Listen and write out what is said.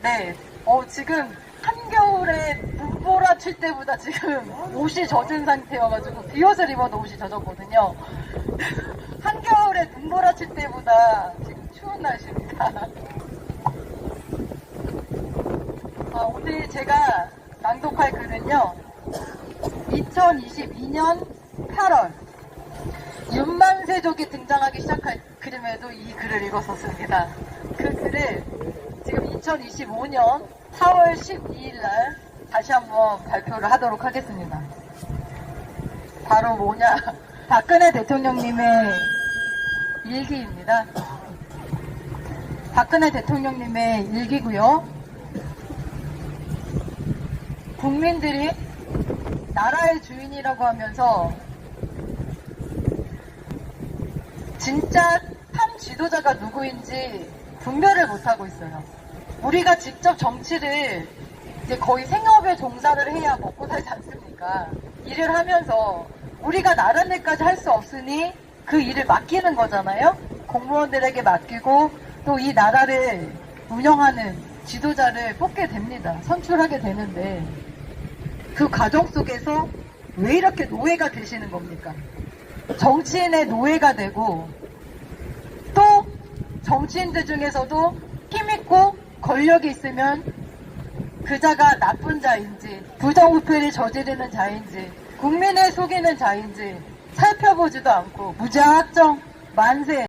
네. 어, 지금 한겨울에 눈보라 칠 때보다 지금 옷이 젖은 상태여가지고 비옷을 입어도 옷이 젖었거든요. 한겨울에 눈보라 칠 때보다 지금 추운 날씨입니다. 아, 오늘 제가 낭독할 글은요. 2022년 8월 윤만세족이 등장하기 시작할 그림에도 이 글을 읽었었습니다. 그 글을 2025년 4월 12일 날 다시 한번 발표를 하도록 하겠습니다. 바로 뭐냐? 박근혜 대통령님의 일기입니다. 박근혜 대통령님의 일기고요. 국민들이 나라의 주인이라고 하면서 진짜 참 지도자가 누구인지 분별을 못하고 있어요. 우리가 직접 정치를 이제 거의 생업에 종사를 해야 먹고 살지 않습니까? 일을 하면서 우리가 나란 일까지 할 수 없으니 그 일을 맡기는 거잖아요? 공무원들에게 맡기고 또 이 나라를 운영하는 지도자를 뽑게 됩니다. 선출하게 되는데 그 과정 속에서 왜 이렇게 노예가 되시는 겁니까? 정치인의 노예가 되고 또 정치인들 중에서도 힘있고 권력이 있으면 그 자가 나쁜 자인지 부정부패를 저지르는 자인지 국민을 속이는 자인지 살펴보지도 않고 무작정 만세